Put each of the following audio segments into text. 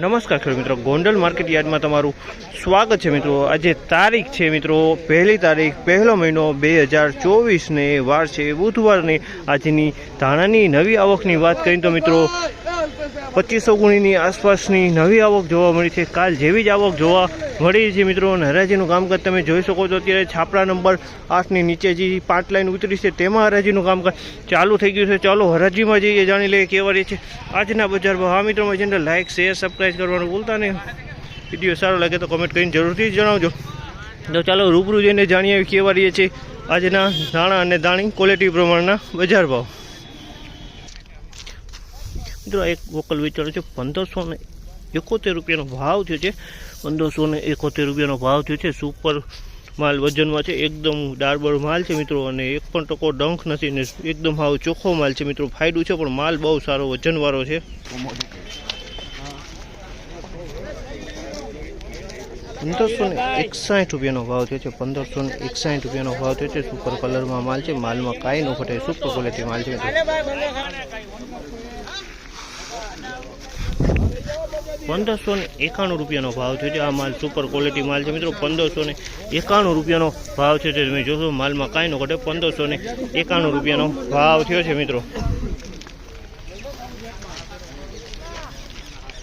નમસ્કાર ખેડૂત મિત્રો. ગોંડલ માર્કેટ યાર્ડમાં તમારું સ્વાગત છે મિત્રો. આજે તારીખ છે મિત્રો, પહેલી તારીખ, પહેલો મહિનો બે હજાર ચોવીસને વાર છે. બુધવારની આજની ધાણાની નવી આવકની વાત કરીએ તો મિત્રો પચીસો ગુણીની આસપાસની નવી આવક જોવા મળી છે. કાલ જેવી જ આવક જોવા મળી છે મિત્રો. અને હરાજીનું કામકાજ તમે જોઈ શકો છો. અત્યારે છાપરા નંબર આઠની નીચે જે પાંચ લાઈન ઉતરી છે. તેમાં હરાજીનું કામકાજ ચાલુ થઈ ગયું છે. ચાલો હરાજીમાં જઈએ, જાણી લઈએ કેવા રહી છે આજના બજારમાં. હા મિત્રો ચેનલ લાઇક શેર સબસ્ક્રાઈબ કરવાનું ભૂલતા નહીં. વીડિયો સારો લાગે તો કમેન્ટ કરીને જરૂરથી જણાવજો. તો ચાલો રૂબરૂ જઈને જાણીએ કેવા રહીએ છે આજના નાણાં અને દાણી ક્વોલિટી પ્રમાણના બજાર ભાવ. મિત્રો એક વોકલ વેચાણ છે પંદરસો ને એકોતેર રૂપિયાનો ભાવ થયો છે. પંદરસો ને એકોતેર રૂપિયાનો ભાવ થયો છે. સુપર માલ વજનમાં છે. એકદમ ડાળબળ માલ છે મિત્રો. અને એક પણ ટકો ડંખ નથી ને એકદમ હાવ ચોખ્ખો માલ છે મિત્રો. ફાયદું છે, પણ માલ બહુ સારો વજનવાળો છે. પંદરસો ને એકસાઠ રૂપિયાનો ભાવ થયો છે. પંદરસો ને એકસાઠ રૂપિયાનો ભાવ થયો છે. સુપર કલરમાં માલ છે. માલમાં કાંઈ ન ઘટે. સુપર ક્વોલિટી માલ છે પંદરસો ને એકાણું રૂપિયાનો ભાવ થયો છે આ માલ સુપર ક્વોલિટી માલ છે. મિત્રો, પંદરસો ને એકાણું રૂપિયાનો ભાવ છે તે તમે જોશો, માલમાં કાંઈ ન ઘટે. પંદરસો ને એકાણું રૂપિયાનો ભાવ થયો છે, મિત્રો.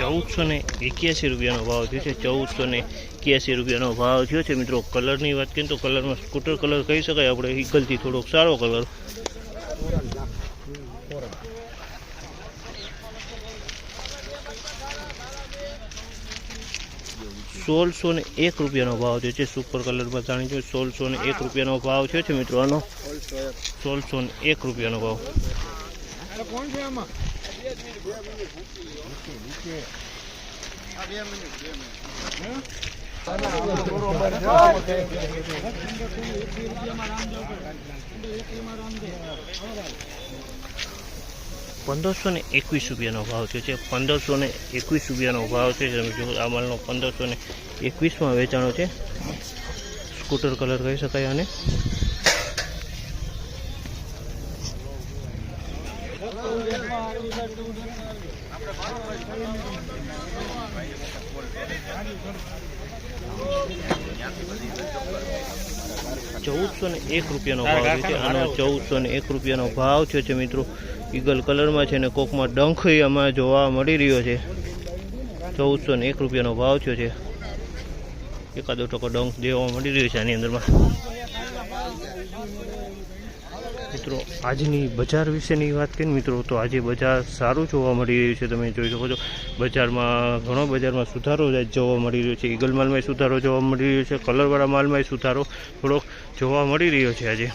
ચૌદસો ને એક્યાસી રૂપિયાનો ભાવ થયો છે. ચૌદસો ને એક્યાસી રૂપિયાનો ભાવ થયો છે. મિત્રો, કલરની વાત કરીએ તો કલરમાં સ્કૂટર કલર કહી શકાય. આપણે ઈગલથી થોડોક સારો કલર. સોળસો ને એક રૂપિયાનો ભાવ થયો છે. સુપર કલરમાં જાણી છે સોળસો ને એક રૂપિયાનો ભાવ થયો છે, મિત્રો. આનો સોળસો ને એક રૂપિયાનો ભાવ. પંદરસો ને એકવીસ રૂપિયાનો ભાવ થયો છે. પંદરસો ને એકવીસ રૂપિયાનો ભાવ છે. તમે જો આ માલનો પંદરસો ને એકવીસમાં વેચાણો છે. સ્કૂટર કલર કહી શકાય આને. ચૌદસો ને એક રૂપિયાનો ભાવ થયો છે આનો ચૌદસો ને એક રૂપિયાનો ભાવ થયો છે મિત્રો ઈગલ કલરમાં છે ને કોકમાં ડંખ આમાં જોવા મળી રહ્યો છે. ચૌદસો ને એક રૂપિયાનો ભાવ થયો છે. એકાદો ટકો ડંખ દેવા મળી રહ્યો છે આની અંદરમાં. મિત્રો, આજની બજાર વિશેની વાત કરીએ મિત્રો, તો આજે બજાર સારું જોવા મળી રહ્યું છે. તમે જોઈ શકો છો, બજારમાં ઘણો બજારમાં સુધારો જોવા મળી રહ્યો છે. ઈગલ માલમાં સુધારો જોવા મળી રહ્યો છે, કલરવાળા માલમાં સુધારો થોડોક જોવા મળી રહ્યો છે આજે.